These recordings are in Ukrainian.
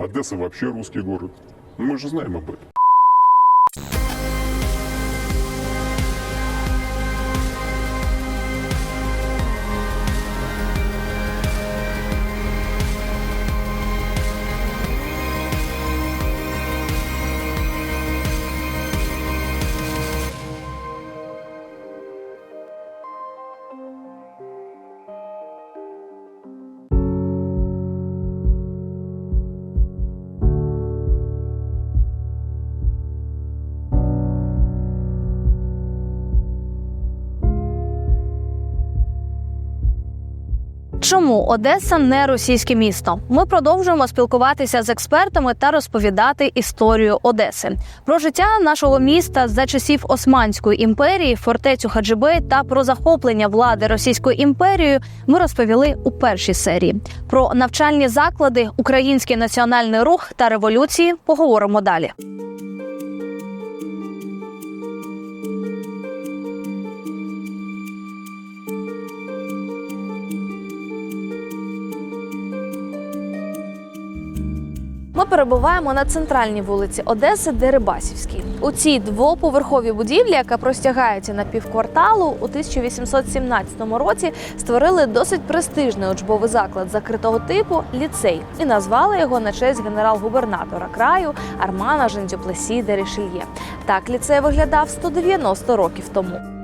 Одесса вообще русский город. Мы же знаем об этом. Чому Одеса не російське місто? Ми продовжуємо спілкуватися з експертами та розповідати історію Одеси про життя нашого міста за часів Османської імперії, фортецю Хаджибей та про захоплення влади Російською імперією. Ми розповіли у першій серії. Про навчальні заклади, український національний рух та революції поговоримо далі. Ми перебуваємо на центральній вулиці Одеси, Дерибасівській. У цій двоповерховій будівлі, яка простягається на півкварталу, у 1817 році створили досить престижний учбовий заклад закритого типу ліцей і назвали його на честь генерал-губернатора краю Армана Жендюплесі де Рішельє. Так ліцей виглядав 190 років тому.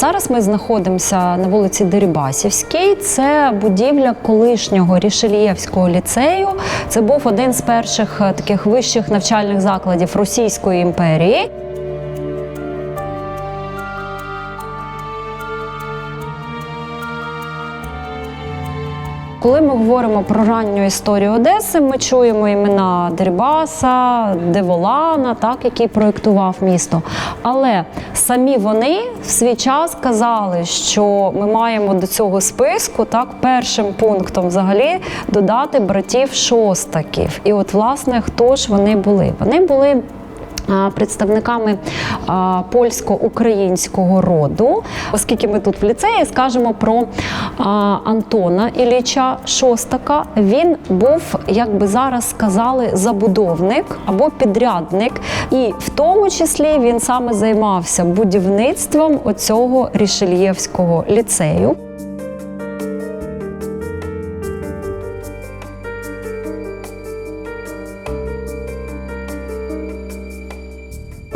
Зараз ми знаходимося на вулиці Дерибасівській. Це будівля колишнього Рішельєвського ліцею. Це був один з перших е, таких вищих навчальних закладів Російської імперії. Коли ми говоримо про ранню історію Одеси, ми чуємо імена Дерибаса, Деволана, так, який проєктував місто. Але самі вони в свій час казали, що ми маємо до цього списку так, першим пунктом взагалі додати братів шостаків. І от, власне, хто ж вони були? Вони були представниками польсько-українського роду, оскільки ми тут в ліцеї скажемо про Антона Ілліча Шостака. Він був, як би зараз сказали, забудовник або підрядник, і в тому числі він саме займався будівництвом оцього рішельєвського ліцею.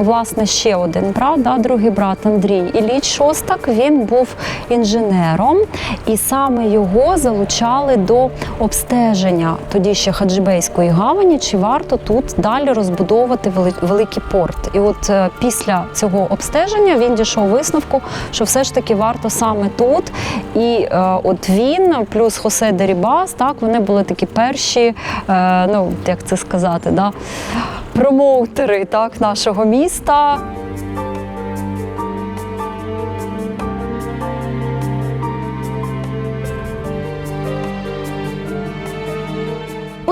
Власне, ще один брат, да, другий брат Андрій Ілліч Шостак. Він був інженером, і саме його залучали до обстеження тоді ще Хаджибейської гавані. Чи варто тут далі розбудовувати великий порт? І от е, після цього обстеження він дійшов висновку, що все ж таки варто саме тут. І е, от він плюс Хосе Дерібас, так вони були такі перші, е, ну як це сказати, да, промоутери так, нашого міста.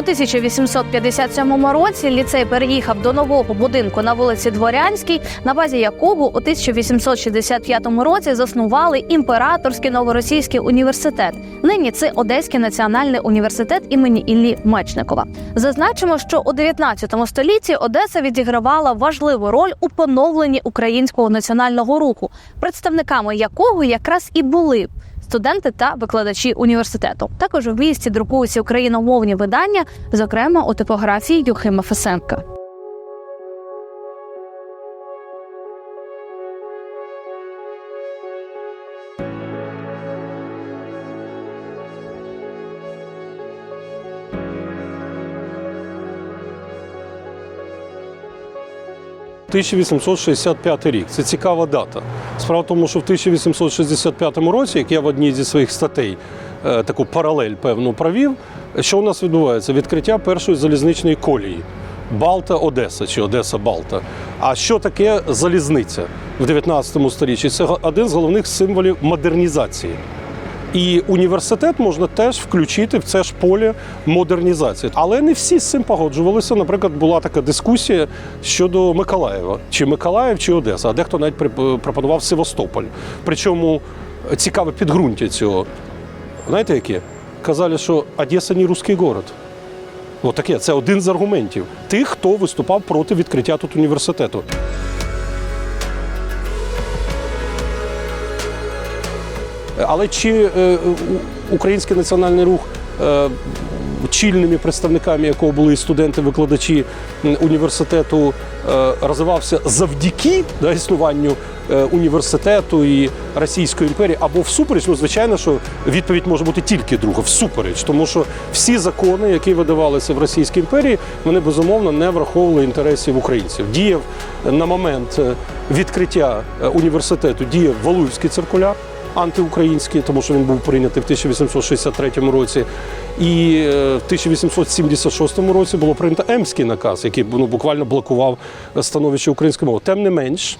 1857 році ліцей переїхав до нового будинку на вулиці Дворянській, на базі якого у 1865 році заснували імператорський новоросійський університет. Нині це Одеський національний університет імені Іллі Мечникова. Зазначимо, що у 19 столітті Одеса відігравала важливу роль у поновленні українського національного руху, представниками якого якраз і були студенти та викладачі університету. Також в місті друкуються україномовні видання, зокрема у типографії Юхима Фесенка. – 1865 рік. Це цікава дата. Справа в тому, що в 1865 році, як я в одній зі своїх статей е, таку паралель певну провів, що у нас відбувається? Відкриття першої залізничної колії. Балта Одеса чи Одеса Балта. А що таке залізниця в 19 сторіччі? Це один з головних символів модернізації. І університет можна теж включити в це ж поле модернізації. Але не всі з цим погоджувалися. Наприклад, була така дискусія щодо Миколаєва, чи Миколаїв, чи Одеса. А дехто навіть пропонував Севастополь. Причому цікаве підґрунтя цього. Знаєте яке? Казали, що Одеса не русський город. От це один з аргументів тих, хто виступав проти відкриття тут університету. Але чи е, український національний рух, е, чільними представниками якого були студенти-викладачі університету, е, розвивався завдяки да, існуванню е, університету і Російської імперії або всупереч, ну звичайно, що відповідь може бути тільки друга всупереч, тому що всі закони, які видавалися в Російській імперії, вони безумовно не враховували інтересів українців. Діяв на момент е, відкриття е, університету діяв Валуївський циркуляр антиукраїнський, тому що він був прийнятий в 1863 році. І е, в 1876 році було прийнято Емський наказ, який ну, буквально блокував становище української мови. Тим не менш,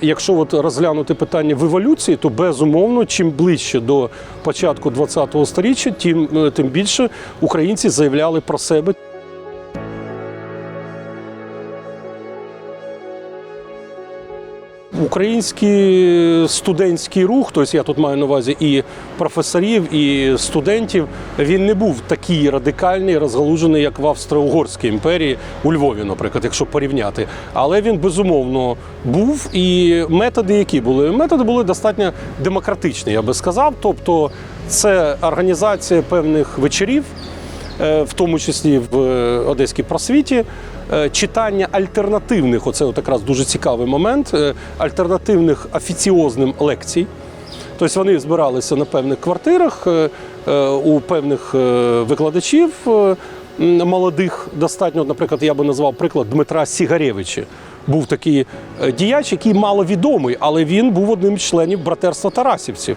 якщо от розглянути питання в еволюції, то безумовно, чим ближче до початку ХХ століття, тим, е, тим більше українці заявляли про себе. Український студентський рух, тобто я тут маю на увазі і професорів, і студентів, він не був такий радикальний, розгалужений, як в Австро-Угорській імперії у Львові, наприклад, якщо порівняти. Але він безумовно був. І методи, які були, методи були достатньо демократичні, я би сказав. Тобто, це організація певних вечорів в тому числі в е, Одеській просвіті. е, Читання альтернативних, оце от якраз дуже цікавий момент, е, альтернативних офіціозним лекцій. Тобто вони збиралися на певних квартирах е, е, у певних е, викладачів е, молодих. Достатньо, наприклад, я би назвав приклад Дмитра Сігаревича. Був такий е, діяч, який маловідомий, але він був одним з членів братерства Тарасівців.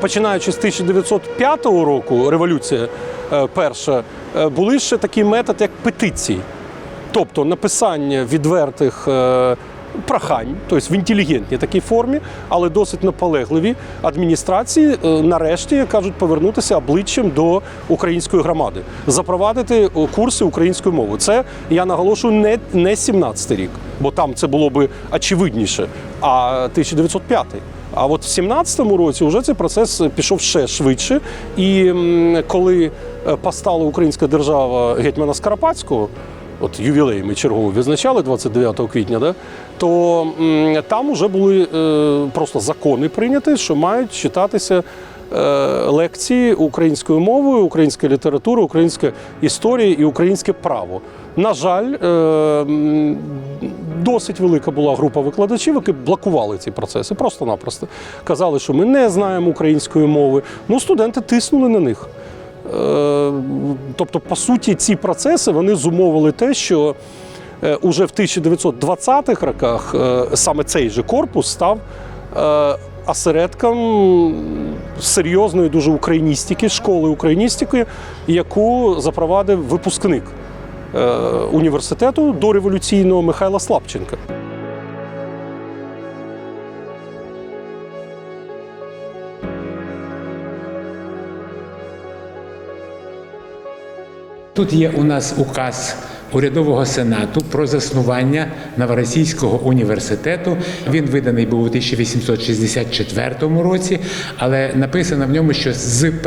Починаючи з 1905 року, революція е, перша, е, були ще такий метод, як петиції. Тобто написання відвертих е, прохань, тобто в інтелігентній такій формі, але досить наполегливі адміністрації, нарешті, кажуть, повернутися обличчям до української громади, запровадити курси української мови. Це я наголошую не, не 17 рік, бо там це було би очевидніше, а 1905. А от в 17-му році вже цей процес пішов ще швидше. І коли е, постала українська держава гетьмана Скарапатського, от ювілей ми чергово відзначали 29 квітня, да, то там вже були е, просто закони прийняті, що мають читатися. е, Лекції українською мовою, українська література, українська історія і українське право. На жаль, е, досить велика була група викладачів, які блокували ці процеси. Просто-напросто казали, що ми не знаємо української мови. Ну, студенти тиснули на них. Е, Тобто, по суті, ці процеси вони зумовили те, що е, уже в 1920-х роках е, саме цей же корпус став осередком серйозної дуже україністики, школи україністики, яку запровадив випускник університету дореволюційного Михайла Слабченка. Тут є у нас указ урядового сенату про заснування Новоросійського університету. Він виданий був у 1864 році, але написано в ньому, що з 1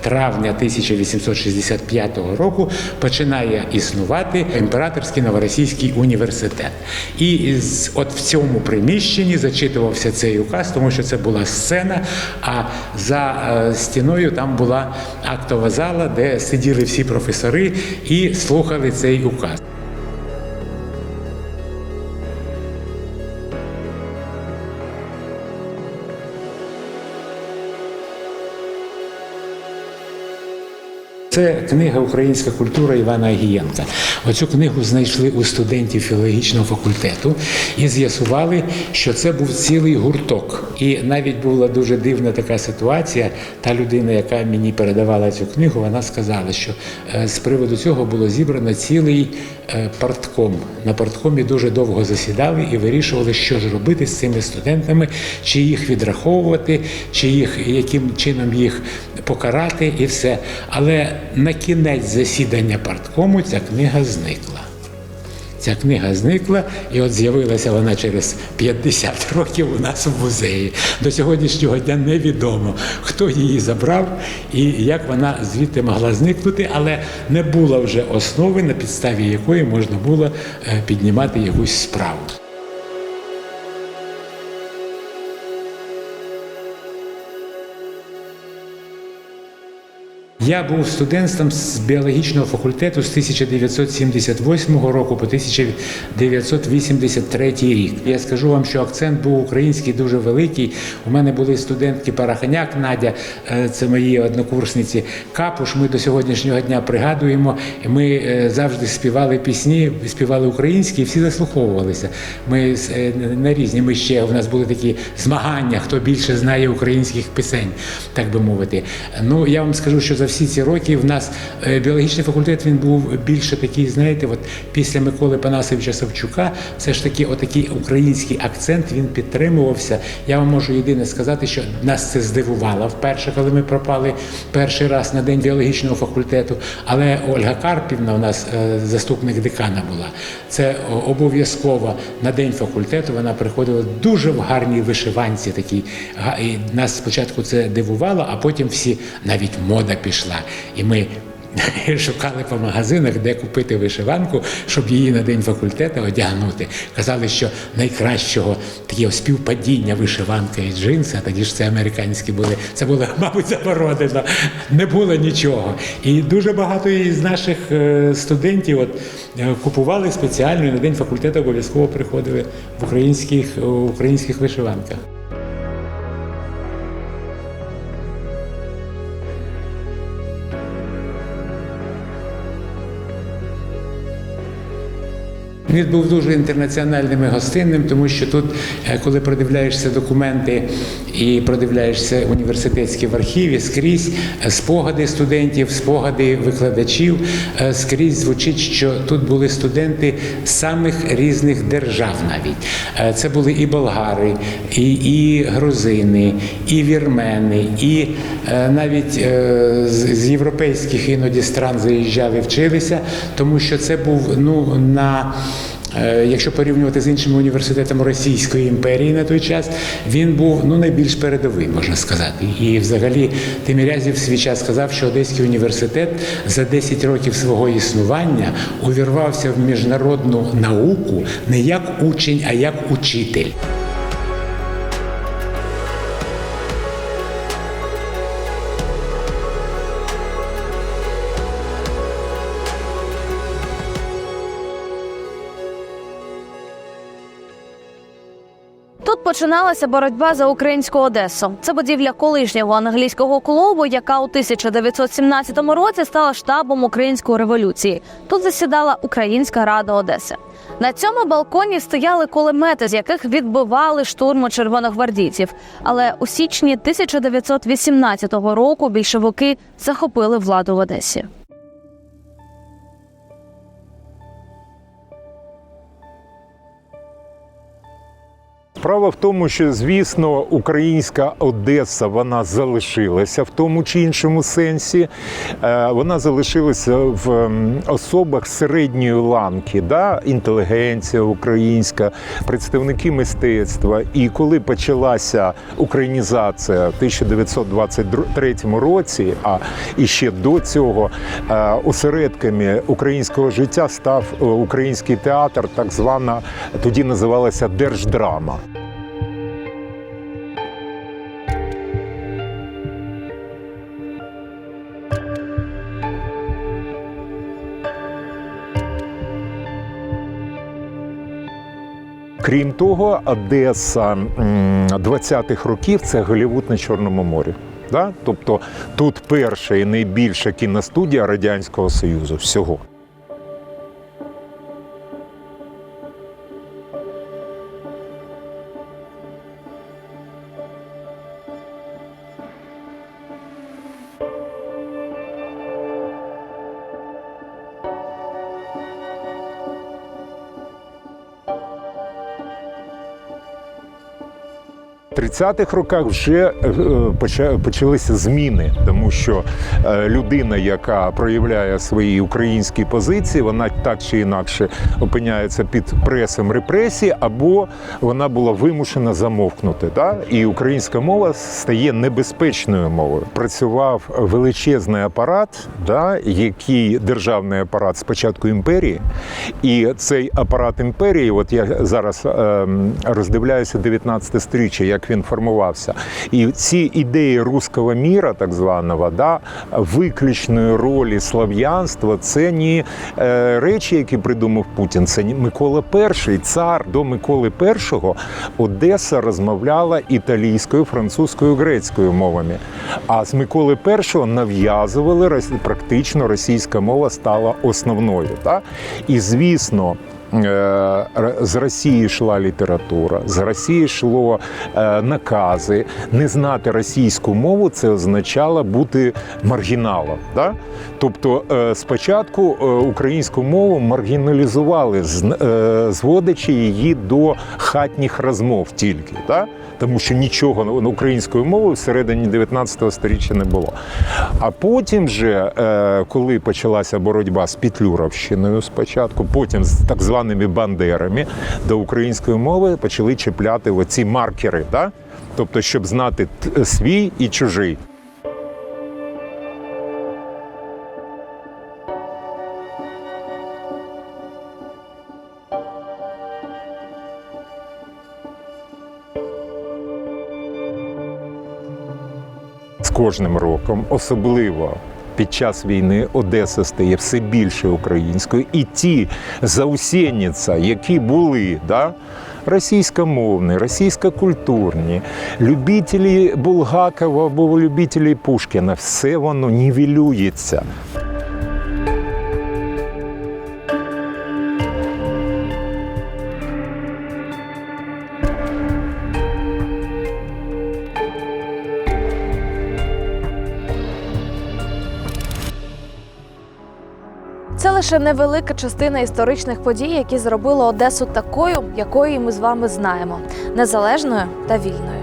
травня 1865 року починає існувати імператорський Новоросійський університет. І от в цьому приміщенні зачитувався цей указ, тому що це була сцена, а за е, стіною там була актова зала, де сиділи всі професори і слухали цей указ. Це книга Українська культура Івана Агієнка. Оцю книгу знайшли у студентів філологічного факультету і з'ясували, що це був цілий гурток. І навіть була дуже дивна така ситуація. Та людина, яка мені передавала цю книгу, вона сказала, що е, з приводу цього було зібрано цілий е, партком. На парткомі дуже довго засідали і вирішували, що ж робити з цими студентами, чи їх відраховувати, чи їх яким чином їх покарати, і все. Але на кінець засідання парткому ця книга зникла. Ця книга зникла, і от з'явилася вона через 50 років у нас в музеї. До сьогоднішнього дня невідомо, хто її забрав і як вона звідти могла зникнути, але не було вже основи, на підставі якої можна було е, піднімати якусь справу. Я був студентом з біологічного факультету з 1978 року по 1983 рік. Я скажу вам, що акцент був український дуже великий. У мене були студентки Параханяк Надя, е, це мої однокурсниці. Капуш. Ми до сьогоднішнього дня пригадуємо. Ми е, завжди співали пісні, співали українські, і всі заслуховувалися. Ми е, на різні. Ми ще у нас були такі змагання, хто більше знає українських пісень, так би мовити. Ну я вам скажу, що за всі ці роки в нас е, біологічний факультет він був більше такий, знаєте, от після Миколи Панасовича Савчука, все ж таки, отакий український акцент він підтримувався. Я вам можу єдине сказати, що нас це здивувало вперше, коли ми пропали перший раз на день біологічного факультету. Але Ольга Карпівна, у нас е, заступник декана була. Це обов'язково на день факультету. Вона приходила дуже в гарній вишиванці. Такій і нас спочатку це дивувало, а потім всі навіть мода пішла. І ми шукали по магазинах, де купити вишиванку, щоб її на день факультету одягнути. Казали, що найкращого таке співпадіння вишиванка і джинси, а тоді ж це американські були. Це було, мабуть, заборонено. Не було нічого. І дуже багато із наших е, студентів от, е, купували спеціально і на день факультету обов'язково приходили в українських, в українських вишиванках. Він був дуже інтернаціональним і гостинним, тому що тут, е, коли продивляєшся документи і продивляєшся університетські в архіві, скрізь е, спогади студентів, спогади викладачів, е, скрізь звучить, що тут були студенти самих різних держав навіть. Це були і болгари, і, і грузини, і вірмени, і навіть з, європейських іноді стран заїжджали, вчилися, тому що це був ну на Якщо порівнювати з іншими університетами Російської імперії на той час, він був ну найбільш передовий, можна сказати. І взагалі Тимірязів свій час сказав, що Одеський університет за 10 років свого існування увірвався в міжнародну науку не як учень, а як учитель. Починалася боротьба за українську Одесу. Це будівля колишнього англійського клубу, яка у 1917 році стала штабом української революції. Тут засідала Українська рада Одеси. На цьому балконі стояли кулемети, з яких відбивали штурму червоногвардійців. Але у січні 1918 року більшовики захопили владу в Одесі. Справа в тому, що звісно українська Одеса вона залишилася в тому чи іншому сенсі. Е, Вона залишилася в особах середньої ланки, да? інтелігенція українська, представники мистецтва. І коли почалася українізація в 1923 році, а і ще до цього е, осередками українського життя став е, український театр, так звана тоді називалася держдрама. Крім того, Одеса м, 20-х років це Голівуд на Чорному морі. Да? Тобто тут перша і найбільша кіностудія Радянського Союзу всього. 30-х роках вже е, почалися зміни, тому що е, людина, яка проявляє свої українські позиції, вона так чи інакше опиняється під пресом репресій, або вона була вимушена замовкнути. Да? І українська мова стає небезпечною мовою. Працював величезний апарат, да, який державний апарат спочатку імперії, і цей апарат імперії, от я зараз ем, роздивляюся 19 сторіччя, як він формувався. І ці ідеї руського міра, так званого, да, виключної ролі слав'янства, це не речі, які придумав Путін. Це Микола І, цар до Миколи І Одеса розмовляла італійською, французькою, грецькою мовами. А з Миколи І нав'язували практично російська мова стала основною. Да? І звісно. Е, З Росії йшла література, з Росії йшло е, накази. Не знати російську мову це означало бути маргіналом. Да? Тобто е, спочатку українську мову маргіналізували, зводячи її до хатніх розмов тільки. Да? Тому що нічого українською мовою всередині 19 століття не було. А потім, же, коли почалася боротьба з Петлюровщиною спочатку, потім з так званими бандерами, до української мови почали чіпляти оці маркери, да? тобто, щоб знати свій і чужий. З кожним роком, особливо під час війни, Одеса стає все більше українською, і ті заусєнніця, які були, да, російськомовні, російськокультурні, любителі Булгакова або любителі Пушкіна, все воно нівелюється. Це лише невелика частина історичних подій, які зробили Одесу такою, якою ми з вами знаємо, незалежною та вільною.